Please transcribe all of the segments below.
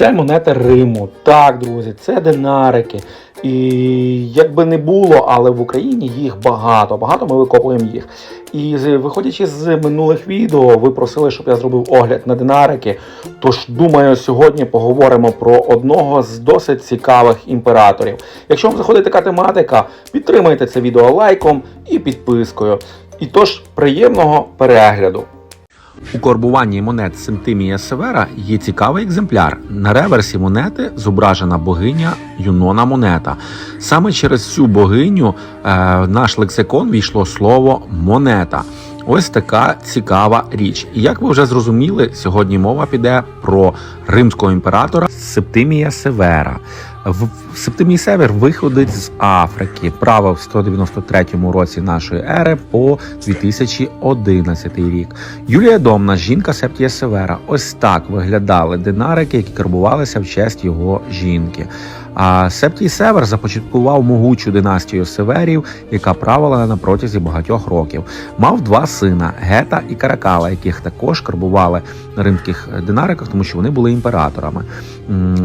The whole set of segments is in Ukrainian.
Це монети Риму. Так, друзі, це динарики. І як би не було, але в Україні їх багато. Багато ми викопуємо їх. І виходячи з минулих відео, ви просили, щоб я зробив огляд на динарики. Тож, думаю, сьогодні поговоримо про одного з досить цікавих імператорів. Якщо вам заходить така тематика, підтримайте це відео лайком і підпискою. І тож, приємного перегляду. У корбуванні монет Сентимія Севера є цікавий екземпляр. На реверсі монети зображена богиня Юнона Монета. Саме через цю богиню е, наш лексикон війшло слово монета. Ось така цікава річ. І як ви вже зрозуміли, сьогодні мова піде про римського імператора Септимія Севера. В Септимій Север виходить з Африки, правив в 193 році нашої ери по 2011 рік. Юлія Домна, жінка Септія Севера. Ось так виглядали динарики, які карбувалися в честь його жінки. А Септій Север започаткував могучу династію Северів, яка правила на протязі багатьох років. Мав два сина Гета і Каракала, яких також карбували на римських динариках, тому що вони були імператорами.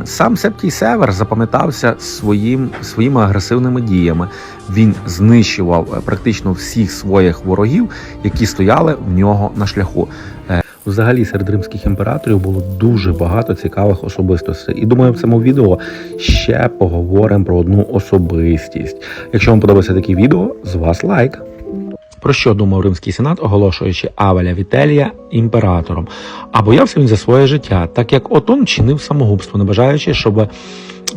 Сам Септій Север запам'ятався своїм, своїми агресивними діями. Він знищував е, практично всіх своїх ворогів, які стояли в нього на шляху. Е, Взагалі серед римських імператорів було дуже багато цікавих особистостей. І думаю, в цьому відео ще поговоримо про одну особистість. Якщо вам подобається таке відео, з вас лайк. Про що думав римський сенат, оголошуючи Авеля Вітелія імператором? А боявся він за своє життя, так як Отон чинив самогубство, не бажаючи, щоб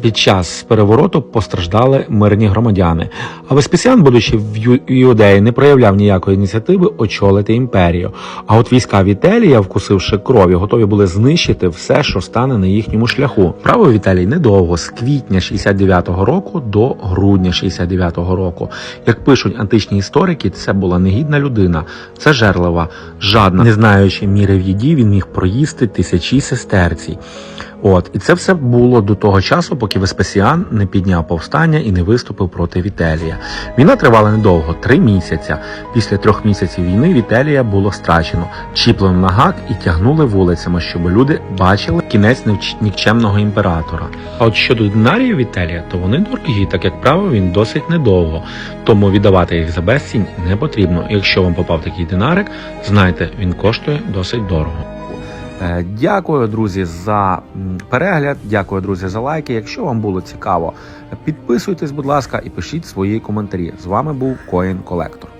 під час перевороту постраждали мирні громадяни. А Веспесіан, будучи в Ю- Іудеї, не проявляв ніякої ініціативи очолити імперію. А от війська Вітелія, вкусивши крові, готові були знищити все, що стане на їхньому шляху. Правив Віталій недовго з квітня 69-го року до грудня 69-го року. Як пишуть античні історики, це була негідна людина, це жерлива, жадна, не знаючи міри в їді, він міг проїсти тисячі сестерцій. От і це все було до того часу, поки Веспесіан не підняв повстання і не виступив проти Вітелія. Війна тривала недовго три місяця. Після трьох місяців війни Вітелія було страчено, чіплено на гак і тягнули вулицями, щоб люди бачили кінець нікчемного імператора. А от щодо динаріїв Вітелія, то вони дорогі, так як правив він досить недовго. Тому віддавати їх за безцінь не потрібно. Якщо вам попав такий динарик, знайте, він коштує досить дорого. Е, Дякую, друзі, за перегляд. Дякую, друзі, за лайки. Якщо вам було цікаво, підписуйтесь, будь ласка, і пишіть свої коментарі. З вами був Коін Колектор.